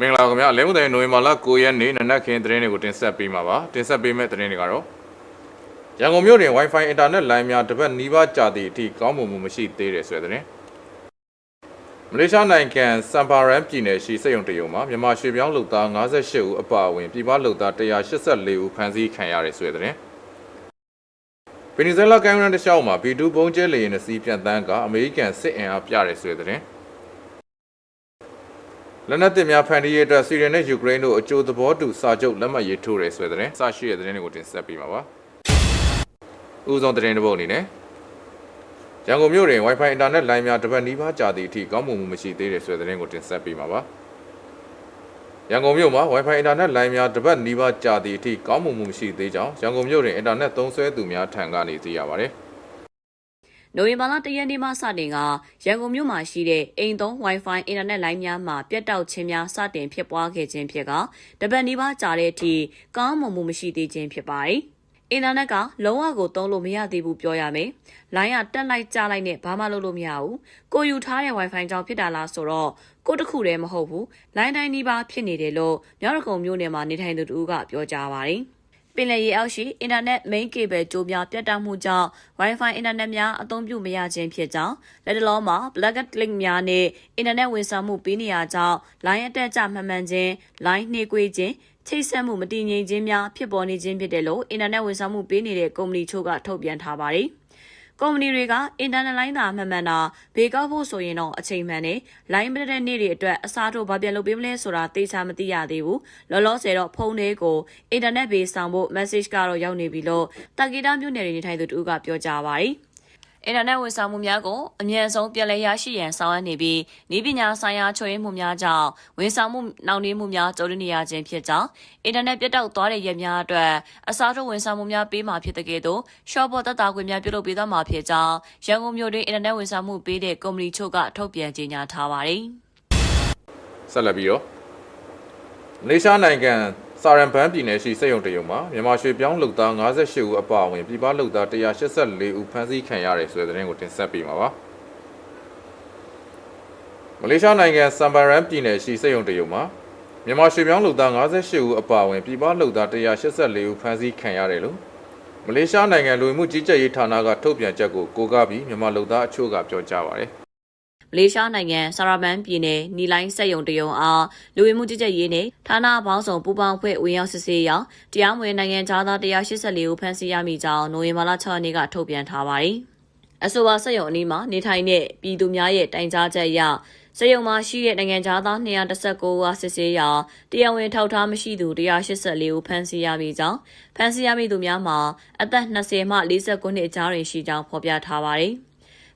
မင်္ဂလာပါခင်ဗျာလဲမှုတိုင်းနိုဝင်ဘာလ9ရက်နေ့နနက်ခင်းသတင်းတွေကိုတင်ဆက်ပေးမှာပါတင်ဆက်ပေးမယ့်သတင်းတွေကတော့ရန်ကုန်မြို့တွင် Wi-Fi အင်တာနက်လိုင်းများတစ်ပတ်နီးပါးကြာသည့်အထိကောင်းမွန်မှုမရှိသေးတယ်ဆိုတဲ့သတင်းမလေးရှားနိုင်ငံစမ်ပါရန်ပြည်နယ်ရှိစက်ရုံတရုံမှာမြန်မာရွှေပြောင်းလုပ်သား58ဦးအပါအဝင်ပြည်ပလုပ်သား184ဦးဖမ်းဆီးခံရတယ်ဆိုတဲ့သတင်းဗင်နီဇွဲလားကိုင်ရန်တရှောက်မှာ B2 ဘုံကျဲလေယာဉ်တစ်စီးပြန်တန်းကအမေရိကန်စစ်အင်အားပြတယ်ဆိုတဲ့သတင်း လက်နက်သစ်များဖန်တီးရေးအတွက်စီရီနဲ့ယူကရိန်းတို့အကြိုသဘောတူစာချုပ်လက်မှတ်ရေးထိုးရဲဆိုတဲ့သတင်းစရှိတဲ့သတင်းတွေကိုတင်ဆက်ပေးမှာပါ။ဦးဆုံးသတင်းတစ်ပုဒ်အနေနဲ့ရန်ကုန်မြို့တွင် Wi-Fi အင်တာနက်လိုင်းများတစ်ပတ်နီးပါးကြာသည့်အထိကောင်းမွန်မှုမရှိသေးတဲ့ဆိုတဲ့သတင်းကိုတင်ဆက်ပေးမှာပါ။ရန်ကုန်မြို့မှာ Wi-Fi အင်တာနက်လိုင်းများတစ်ပတ်နီးပါးကြာသည့်အထိကောင်းမွန်မှုမရှိသေးကြောင်းရန်ကုန်မြို့တွင်အင်တာနက်သုံးစွဲသူများထံကနေသိရပါတယ်။ နိုဝင်ဘာလ၁ရက်နေ့မှစတင်ကရန်ကုန်မြို့မှာရှိတဲ့အိမ်သုံး Wi-Fi အင်တာနက်လိုင်းများမှာပြတ်တောက်ခြင်းများစတင်ဖြစ်ပွားခဲ့ခြင်းဖြစ်ကတပတ်နီးပါးကြာတဲ့အထိကောင်းမွန်မှုမရှိသေးခြင်းဖြစ်ပါတယ်။အင်တာနက်ကလုံးဝကိုသုံးလို့မရသေးဘူးပြောရမယ်။လိုင်းကတက်လိုက်ကြလိုက်နဲ့ဘာမှလုပ်လို့မရဘူး။ကိုယူထားတဲ့ Wi-Fi ကြောင့်ဖြစ်တာလားဆိုတော့ကိုတစ်ခုတည်းမဟုတ်ဘူး။လိုင်းတိုင်းနီးပါးဖြစ်နေတယ်လို့မြောက်ရကုံမြို့နယ်မှာနေထိုင်သူတူကပြောကြားပါတယ်။ ပင်လယ်ရေအောက်ရှိအင်တာနက် main cable ကြိုးများပြတ်တောက်မှုကြောင့် Wi-Fi အင်တာနက်များအသုံးပြုမရခြင်းဖြစ်ကြောင်းလက်တလုံးမှာ black link များနဲ့အင်တာနက်ဝန်ဆောင်မှုပေးနေရကြောင်း line အတက်ကြမှန်မှန်ချင်း line နှေးကွေးခြင်းချိတ်ဆက်မှုမတည်ငြိမ်ခြင်းများဖြစ်ပေါ်နေခြင်းဖြစ်တယ်လို့အင်တာနက်ဝန်ဆောင်မှုပေးနေတဲ့ကုမ္ပဏီချို့ကထုတ်ပြန်ထားပါတယ်။ ကုမ္ပဏီတွေကအင်တာနက်လိုင်းသာမှန်မှန်တာဘေကောက်ဖို့ဆိုရင်တော့အချိန်မှန်နဲ့လိုင်းမတဲ့နေ့တွေအတွက်အစားထိုးဘာပြန်လုပ်ပေးမလဲဆိုတာသိချာမသိရသေးဘူးလောလောဆယ်တော့ဖုန်းလေးကိုအင်တာနက်ဘေးဆောင်ဖို့ message ကတော့ရောက်နေပြီလို့တာဂီတာမြို့နယ်တွေနေထိုင်သူတူကပြောကြားပါတယ် အင်တာနက်ဝန်ဆောင်မှုများကိုအမြင့်ဆုံးပြည်လဲရရှိရန်ဆောင်ရွက်နေပြီးဤပညာဆိုင်ရာချွေးမှုများကြောင့်ဝန်ဆောင်မှုနှောင့်နှေးမှုများကြုံနေရခြင်းဖြစ်ကြောင်းအင်တာနက်ပြတ်တောက်သွားတဲ့ရက်များအတွက်အစားထိုးဝန်ဆောင်မှုများပေးမှာဖြစ်တဲ့ကဲ့သို့ short ပေါ်တက်တာခွင့်များပြုလုပ်ပေးသွားမှာဖြစ်ကြောင်းရန်ကုန်မြို့တွင်အင်တာနက်ဝန်ဆောင်မှုပေးတဲ့ကုမ္ပဏီချို့ကထုတ်ပြန်ကြေညာထားပါတယ်။ဆက်လက်ပြီးတော့မလေးရှားနိုင်ငံ စာရန်ဘန်ပြည်နယ်ရှိစက်ရုံတရုံမှာမြန်မာရွှေပြောင်းလုပ်သား58ဦးအပါအဝင်ပြည်ပလုပ်သား184ဦးဖမ်းဆီးခံရတယ်ဆိုတဲ့သတင်းကိုတင်ဆက်ပေးမှာပါမလေးရှားနိုင်ငံစမ်ဘာရန်ပြည်နယ်ရှိစက်ရုံတရုံမှာမြန်မာရွှေပြောင်းလုပ်သား58ဦးအပါအဝင်ပြည်ပလုပ်သား184ဦးဖမ်းဆီးခံရတယ်လို့မလေးရှားနိုင်ငံလူဝင်မှုကြီးကြပ်ရေးဌာနကထုတ်ပြန်ချက်ကိုကိုးကားပြီးမြန်မာလုပ်သားအချို့ကပြောကြားပါတယ် မလေးရှားနိုင်ငံဆာရာဘန်ပြည်နယ်နီလိုင်းစက်ယုံတယုံအားလူဝင်မှုကြီးကြပ်ရေးနဲ့ဌာနပေါင်းစုံပူးပေါင်းဖွဲ့ဝင်ရောက်စစ်ဆေးရာတရားမဝင်နိုင်ငံသား184ဦးဖမ်းဆီးရမိကြောင်းနိုဝင်ဘာလ6ရက်နေ့ကထုတ်ပြန်ထားပါတယ်။အဆိုပါစက်ယုံအနီးမှာနေထိုင်တဲ့ပြည်သူများရဲ့တိုင်ကြားချက်အရစက်ယုံမှာရှိတဲ့နိုင်ငံသား219ဦးအားစစ်ဆေးရာတရားဝင်ထောက်ထားမရှိသူ184ဦးဖမ်းဆီးရမိကြောင်းဖမ်းဆီးရမိသူများမှာအသက်20မှ49နှစ်အကြားတွင်ရှိကြောင်းဖော်ပြထားပါတယ်။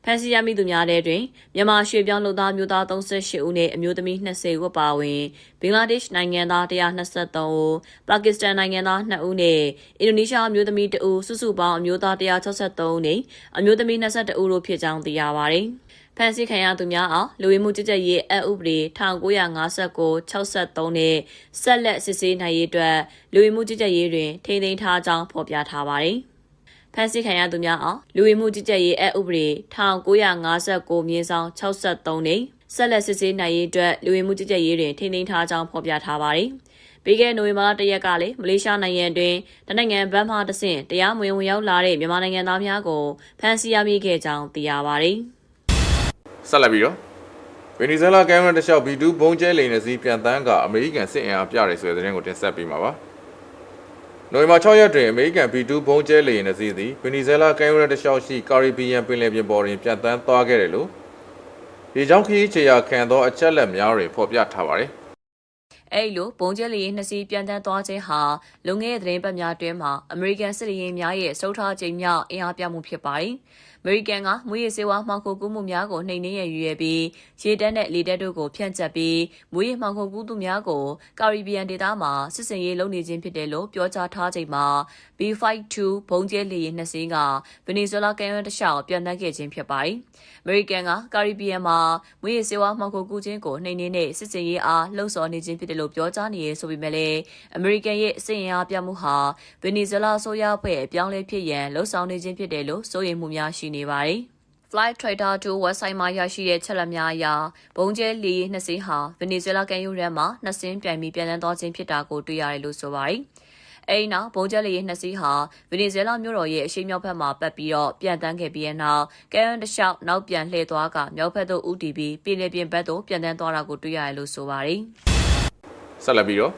ဖမ်းဆီးရမိသူများထဲတွင်မြန်မာရွှေပြောင်းလူသားမျိုးသား38ဦးနဲ့အမျိုးသမီး20ဦးပါဝင်ဘင်္ဂလားဒေ့ရှ်နိုင်ငံသား123ဦးပါကစ္စတန်နိုင်ငံသား2ဦးနဲ့အင်ဒိုနီးရှားအမျိုးသမီး2ဦးစုစုပေါင်းအမျိုးသား163ဦးနဲ့အမျိုးသမီး22ဦးတို့ဖြစ်ကြောင်းသိရပါတယ်။ဖမ်းဆီးခံရသူများအားလူဝင်မှုကြီးကြပ်ရေးအဥပဒေ1959 63နဲ့ဆက်လက်စစ်ဆေးနိုင်ရေးအတွက်လူဝင်မှုကြီးကြပ်ရေးတွင်ထိန်းသိမ်းထားကြောင်းဖော်ပြထားပါတယ်။ ဖမ်းဆီးခံရသူများအောင်လူဝင်မှုကြီးကြပ်ရေးအဥပဒေ1959မြင်းဆောင်63နဲ့ဆက်လက်စစ်ဆေးနိုင်ရေးအတွက်လူဝင်မှုကြီးကြပ်ရေးတွင်ထိန်းသိမ်းထားကြောင်းဖော်ပြထားပါတယ်။ပြီးခဲ့နိုဝင်ဘာလတရက်ကလည်းမလေးရှားနိုင်ငံတွင်တနိုင်ငံဘတ်မှတဆင့်တရားမဝင်ဝင်ရောက်လာတဲ့မြန်မာနိုင်ငံသားများကိုဖမ်းဆီးရမိခဲ့ကြောင်းသိရပါတယ်။ဆက်လက်ပြီးတော့ဗင်နီဇွဲလားကမ်မရာတစ်လျှောက် B2 ဘုံကျဲလိန်နဲ့စီးပြန်တန်းကအမေရိကန်စစ်အင်အားပြတယ်ဆိုတဲ့သတင်းကိုတင်ဆက်ပေးမှာပါ။ နိုဝင်ဘာ6ရက်တွင်အမေရိကန် B2 ဘုံကျဲလိန်နဲ့စီးသည်ဗင်နီဇွဲလားကမ်မရာတစ်လျှောက်ရှိကာရီဘီယံပင်လယ်ပြင်ပေါ်တွင်ပြန်တန်းသွားခဲ့တယ်လို့ဒီကြောင့်ခရီးခြေရာခံသောအချက်လက်များတွင်ဖော်ပြထားပါတယ်။ အဲ့လိုဘုံကျက်လီနှစ်စီးပြန်တန်းသွားခြင်းဟာလုံခဲ့တဲ့သတင်းပတ်များအတွင်းမှာအမေရိကန်စစ်ရေးများရဲ့စုထားချိန်မြောက်အင်အားပြမှုဖြစ်ပါတယ်။အမေရိကန်ကမွေးရစေဝါမှောင်ခိုကူးမှုများကိုနှိမ်နင်းရရွယ်ပြီးရေတပ်နဲ့လေတပ်တို့ကိုဖြန့်ကျက်ပြီးမွေးရမှောင်ခိုကူးသူများကိုကာရီဘီယံဒေသမှာစစ်စင်ရေးလုပ်နေခြင်းဖြစ်တယ်လို့ပြောကြားထားချိန်မှာ B52 ဘုံကျဲလေယာဉ်နှစ်စင်းကဗင်နီဇွဲလားကမ်းရိုးတန်းတစ်လျှောက်ပြန်တန်းခဲ့ခြင်းဖြစ်ပါတယ်။အမေရိကန်ကကာရီဘီယံမှာမွေးရစေဝါမှောင်ခိုကူးခြင်းကိုနှိမ်နင်းတဲ့စစ်စင်ရေးအားလှုံ့ဆော်နေခြင်းဖြစ်တယ်လို့ပြောကြားနေရဆိုပေမဲ့လည်းအမေရိကန်ရဲ့စစ်ရင်အားပြမှုဟာဗင်နီဇွဲလားအစိုးရအဖွဲ့အပြောင်းလဲဖြစ်ရန်လှုံ့ဆော်နေခြင်းဖြစ်တယ်လို့စိုးရိမ်မှုများရှိနေပါတယ်။ Flight Trader 2 website မှာရရှိတဲ့ချက်လက်များအရဘုံကျဲလေယာဉ်နှစ်စင်းဟာဗင်နီဇွဲလားကမ်းရိုးတန်းမှာနှစ်စင်းပြိုင်ပြီးပြန်လည်သွားခြင်းဖြစ်တာကိုတွေ့ရတယ်လို့ဆိုပါတယ်။အဲဒီနောက်ဘုံကျဲလေယာဉ်နှစ်စီးဟာဗင်နီဇွဲလားမြို့တော်ရဲ့အရှေ့မြောက်ဘက်မှာပတ်ပြီးတော့ပြန်တန်းခဲ့ပြီးတဲ့နောက်ကမ်းတစ်လျှောက်နောက်ပြန်လှည့်သွားကမြောက်ဘက်သို့ဦးတည်ပြီးပြည်လေပြင်ဘက်သို့ပြန်တန်းသွားတာကိုတွေ့ရတယ်လို့ဆိုပါတယ်။ ဆက်လက်ပြီးတော့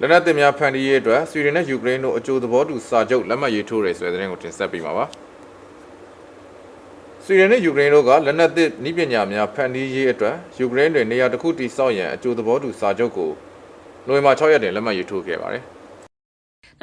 လက်နက်သစ်များဖန်တီးရေးအတွက်ဆွီဒင်နဲ့ယူကရိန်းတို့အကျိုးသဘောတူစာချုပ်လက်မှတ်ရေးထိုးတယ်ဆိုတဲ့သတင်းကိုတင်ဆက်ပေးမှာပါဆွီဒင်နဲ့ယူကရိန်းတို့ကလက်နက်သစ်နည်းပညာများဖန်တီးရေးအတွက်ယူကရိန်းတွင်နေရာတစ်ခုတည်ဆောက်ရန်အကျိုးသဘောတူစာချုပ်ကိုနိုဝင်ဘာ6ရက်တွင်လက်မှတ်ရေးထိုးခဲ့ပါတယ်။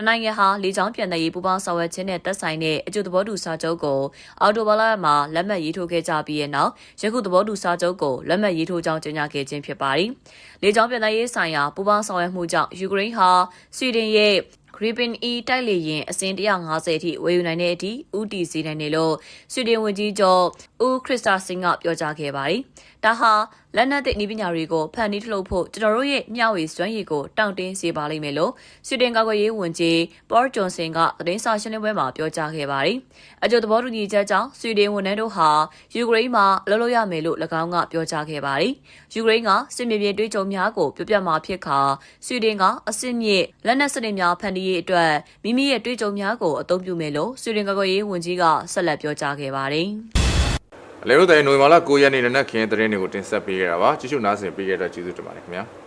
နိုင်ငံဟာလေကြောင်းပြန်တဲ့ရေးပူးပေါင်းဆောင်ရွက်ခြင်းနဲ့သက်ဆိုင်တဲ့အကျိုးသဘောတူစာချုပ်ကိုအော်တိုဘာလမှာလက်မှတ်ရေးထိုးခဲ့ကြပြီးတဲ့နောက်ယခုသဘောတူစာချုပ်ကိုလက်မှတ်ရေးထိုးကြောင်းကြေညာခဲ့ခြင်းဖြစ်ပါတယ်။လေကြောင်းပြန်တဲ့ရေးဆိုင်ရာပူးပေါင်းဆောင်ရွက်မှုကြောင့်ယူကရိန်းဟာဆွီဒင်ရဲ့ Gripen E တိုက်လေယာဉ်အစင်150အထိဝယ်ယူနိုင်တဲ့အထိဦးတည်စေနိုင်တယ်လို့ဆွီဒင်ဝန်ကြီးချုပ်ဦးခရစ်စတာဆင်ကပြောကြားခဲ့ပါတယ်။ဒါဟာလက်နက်သစ်နည်းပညာတွေကိုဖန်တီးထုတ်လုပ်ဖို့ကျွန်တော်တို့ရဲ့မျှဝေစွမ်းရည်ကိုတောင့်တင်းစေပါလိမ့်မယ်လို့ဆွီဒင်ကာကွယ်ရေးဝန်ကြီးပေါ်ဂျွန်ဆင်ကသတင်းစာရှင်းလင်းပွဲမှာပြောကြားခဲ့ပါတယ်။အကျိုးသဘောတူညီချက်ကြောင့်ဆွီဒင်ဝန်ထမ်းတို့ဟာယူကရိန်းမှာအလုပ်လုပ်ရမယ်လို့၎င်းကပြောကြားခဲ့ပါတယ်။ယူကရိန်းကစစ်မြေပြင်တွေးကြုံများကိုပြပြမှာဖြစ်ခါဆွီဒင်ကအစစ်မြစ်လက်နက်စနစ်များဖန်တီးရေးအတွက်မိမိရဲ့တွေးကြုံများကိုအသုံးပြုမယ်လို့ဆွီဒင်ကာကွယ်ရေးဝန်ကြီးကဆက်လက်ပြောကြားခဲ့ပါတယ်။အလဲတို့တိုင်နိုဝင်ဘာလ9ရက်နေ့နနက်ခင်းသတင်းတွေကိုတင်ဆက်ပေးခဲ့တာပါကြည့်ရှုနားဆင်ပေးခဲ့တဲ့အတွက်ကျေးဇူးတင်ပါတယ်ခင်ဗျာ